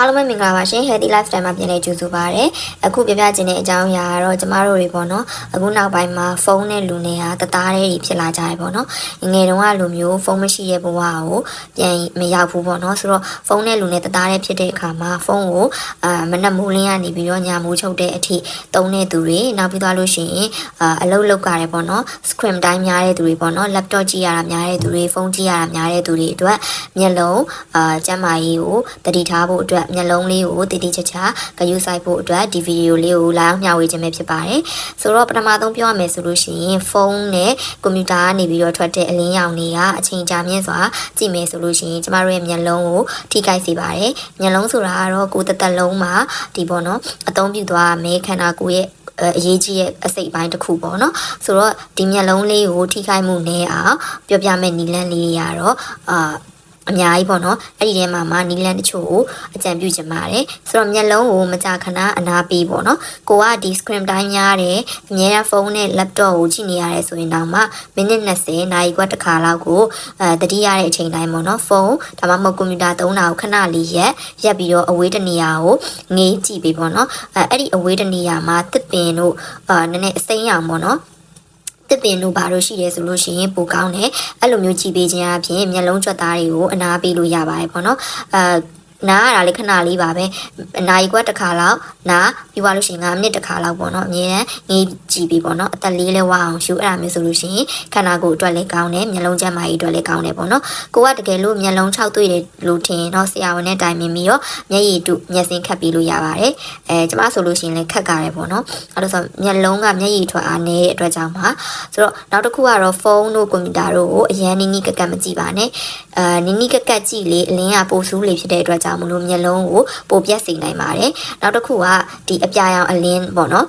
အားလုံးပဲမင်္ဂလာပါရှင် Healthy Lifestyle မှာပြန်လည်ကြိုဆိုပါရစေ။အခုပြပြခြင်းတဲ့အကြောင်းအရာကတော့ကျမတို့တွေပေါ့နော်။အခုနောက်ပိုင်းမှာဖုန်းနဲ့လူနဲ့ဟာတသားတည်းကြီးဖြစ်လာကြတယ်ပေါ့နော်။ငယ်တုန်းကလူမျိုးဖုန်းမရှိရဲ့ဘဝကိုပြန်မရောက်ဘူးပေါ့နော်။ဆိုတော့ဖုန်းနဲ့လူနဲ့တသားတည်းဖြစ်တဲ့အခါမှာဖုန်းကိုအာမနက်မိုးလင်းကနေပြီးတော့ညမိုးချုပ်တဲ့အထိသုံးတဲ့သူတွေနောက်ပြီးသွားလို့ရှိရင်အာအလုပ်လုပ်ကြတယ်ပေါ့နော်။ screen time များတဲ့သူတွေပေါ့နော်။ laptop ကြည့်ရတာများတဲ့သူတွေဖုန်းကြည့်ရတာများတဲ့သူတွေအတွက်မျက်လုံးအာကျန်းမာရေးကိုတတိထားဖို့အတွက်မျက်လုံးလေးကိုတည်တည်ချာချာဂရုစိုက်ဖို့အတွက်ဒီဗီဒီယိုလေးကိုလာရောက်မျှဝေခြင်းပဲဖြစ်ပါတယ်။ဆိုတော့ပထမဆုံးပြောရမယ်ဆိုလို့ရှိရင်ဖုန်းနဲ့ကွန်ပျူတာကနေပြီးတော့ထွက်တဲ့အလင်းရောင်တွေကအချိန်ကြာမြင့်စွာကြည့်မယ်ဆိုလို့ရှိရင်ကျမတို့ရဲ့မျက်လုံးကိုထိခိုက်စေပါတယ်။မျက်လုံးဆိုတာကတော့ကိုယ်တစ်သက်လုံးမှာဒီပေါ့နော်အသုံးပြုသွားမယ်ခန္ဓာကိုယ်ရဲ့အရေးကြီးရဲ့အစိတ်ပိုင်းတစ်ခုပေါ့နော်ဆိုတော့ဒီမျက်လုံးလေးကိုထိခိုက်မှုနည်းအောင်ပြောပြမယ့်နီလန်းလေးတွေကတော့အာ အများကြီးပေါ့နော်အဲ့ဒီထဲမှာမှနီလန်တချို့ကိုအကြံပြုချင်ပါတယ်ဆိုတော့မျက်လုံးကိုမကြာခဏအနာပေးပေါ့နော်ကိုကဒီ screen time များတယ်အများအားဖုန်းနဲ့ laptop ကိုကြည့်နေရတယ်ဆိုရင်တော့မှမိနစ်20နာရီခွက်တစ်ခါလောက်ကိုအဲတတိရတဲ့အချိန်တိုင်းပေါ့နော်ဖုန်းဒါမှမဟုတ်ကွန်ပျူတာသုံးတာကိုခဏလေးရက်ရက်ပြီးတော့အဝေးတနေရာကိုငေးကြည့်ပေးပေါ့နော်အဲအဲ့ဒီအဝေးတနေရာမှာတစ်ပင်တို့အာနည်းနည်းအစိမ်းအောင်ပေါ့နော် တစ်ပင်တို့ဘာလို့ရှိရဲဆိုလို့ရှိရင်ပိုကောင်းတယ်အဲ့လိုမျိုးကြည့်ပေးခြင်းအပြင်မျက်လုံးကြွက်သားတွေကိုအနာပေးလို့ရပါတယ်ပေါ့နော်အဲ နားရတာလေးခဏလေးပါပဲအနာရီခွက်တစ်ခါလောက်နားပြီးသွားလို့ရှိရင်9မိနစ်တစ်ခါလောက်ပေါ့နော်အမြဲတမ်းငေးကြည့်ပြီးပေါ့နော်အသက်လေးလဲဝအောင်ရှူအဲ့ဒါမျိုးဆိုလို့ရှိရင်ခန္ဓာကိုယ်အတွက်လည်းကောင်းတယ်မျက်လုံးကျန်းမာရေးအတွက်လည်းကောင်းတယ်ပေါ့နော်ကိုကတကယ်လို့မျက်လုံး၆တွေ့တယ်လို့ထင်ရင်တော့ဆရာဝန်နဲ့တိုင်ပင်ပြီးတော့မျက်ရည်တုမျက်စင်းခတ်ပြီးလို့ရပါတယ်အဲကျမဆိုလို့ရှိရင်လည်းခက်ကြတယ်ပေါ့နော်အဲ့ဒါဆိုမျက်လုံးကမျက်ရည်ထွက်အားနေတဲ့အတွက်ကြောင့်ပါဆိုတော့နောက်တစ်ခုကတော့ဖုန်းတို့ကွန်ပျူတာတို့ကိုအရင်နီးနီးကက်ကက်မကြည့်ပါနဲ့အာနီးနီးကက်ကက်ကြည့်လေအလင်းကပိုဆူးလေဖြစ်တဲ့အတွက်ကြောင့်မလို့မျက်လုံးကိုပိုပြက်စေနိုင်ပါတယ်နောက်တစ်ခုကဒီအပြာရောင်အလင်းပေါ့နော်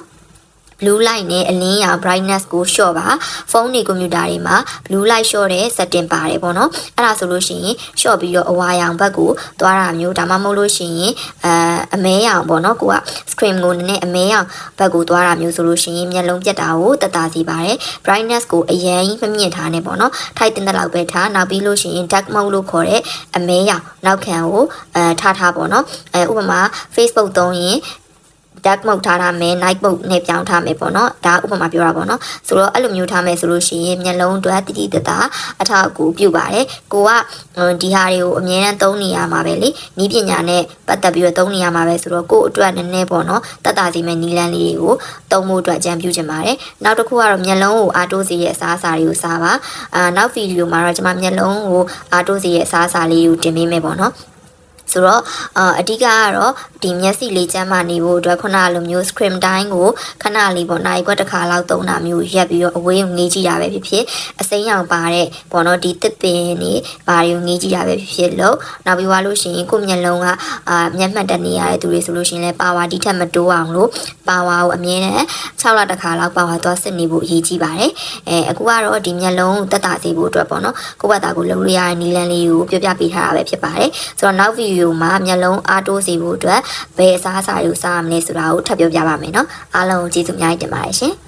blue light နဲ့အလင်းရောင် brightness ကို short ပါဖုန်းတွေကွန်ပျူတာတွေမှာ blue light short တဲ့ setting ပါတယ်ပေါ့နော်အဲ့ဒါဆိုလို့ရှိရင် short ပြီးတော့အဝါရောင်ဘက်ကိုသွားတာမျိုးဒါမှမဟုတ်လို့ရှိရင်အဲအမဲရောင်ပေါ့နော်ကိုက screen ကိုနည်းနည်းအမဲရောင်ဘက်ကိုသွားတာမျိုးဆိုလို့ရှိရင်မျက်လုံးပြတ်တာကိုတက်တာစီပါတယ် brightness ကိုအရင်ကြီးမမြင့်ထားနဲ့ပေါ့နော်ထိုက်တင်တဲ့လောက်ပဲထားနောက်ပြီးလို့ရှိရင် dark mode လို့ခေါ်တဲ့အမဲရောင်နောက်ခံကိုအဲထားထားပေါ့နော်အဲဥပမာ Facebook သုံးရင် dark mode ထားထားမယ် night mode နဲ့ပြောင်းထားမယ်ပေါ့နော်ဒါဥပမာပြောတာပေါ့နော်ဆိုတော့အဲ့လိုမျိုးထားမယ်ဆိုလို့ရှိရင်မျက်လုံးအတွက်တိတိတသားအထောက်အကူပြုပါတယ်ကိုကဒီဟာတွေကိုအမြဲတမ်းသုံးနေရမှာပဲလေနီးပညာနဲ့ပတ်သက်ပြီးတော့သုံးနေရမှာပဲဆိုတော့ကို့အတွက်နည်းနည်းပေါ့နော်တတ်တာစီမဲ့နီလန်းလေးတွေကိုသုံးဖို့အတွက်ကြံပြုချင်ပါတယ်နောက်တစ်ခုကတော့မျက်လုံးကိုအားတိုးစေရဲ့အစားအစာတွေကိုစားပါအာနောက်ဗီဒီယိုမှာတော့ကျွန်မမျက်လုံးကိုအားတိုးစေရဲ့အစားအစာလေးကိုတင်ပေးမယ်ပေါ့နော် ဆိုတော့အာအဓိကကတော့ဒီမျက်စိလေးကျန်းမာနေဖို့အတွက်ခုနလိုမျိုး screen time ကိုခဏလေးပေါ့နိုင်ခွက်တစ်ခါလောက်သုံးတာမျိုးရက်ပြီးတော့အဝေးကိုငေးကြည့်တာပဲဖြစ်ဖြစ်အစိမ်းရောင်ပါတဲ့ပေါ့နော်ဒီတစ်ပင်နေဘာတွေကိုငေးကြည့်တာပဲဖြစ်ဖြစ်လို့နောက်ပြီးွားလို့ရှိရင်ကိုယ့်မျက်လုံးကအာမျက်မှတ်တနေရတဲ့သူတွေဆိုလို့ရှိရင်လည်းပါဝါဒီထက်မတိုးအောင်လို့ ပါဝါကိုအမြဲတမ်း6လတစ်ခါလောက်ပါဝါသွားစစ်နေဖို့အရေးကြီးပါတယ်အဲအခုကတော့ဒီမျက်လုံးတက်တာစေဖို့အတွက်ပေါ့နော်ကိုယ့်ဘက်သားကိုလုံလို့ရတဲ့နီလန်းလေးကိုပြောပြပေးထားတာပဲဖြစ်ပါတယ်ဆိုတော့နောက်ဗီဒီယိုမှာမျက်လုံးအားတိုးစေဖို့အတွက်ဘယ်အစားအစာတွေကိုစားရမလဲဆိုတာကိုထပ်ပြောပြပါမယ်နော်အားလုံးကျေးဇူးအများကြီးတင်ပါတယ်ရှင်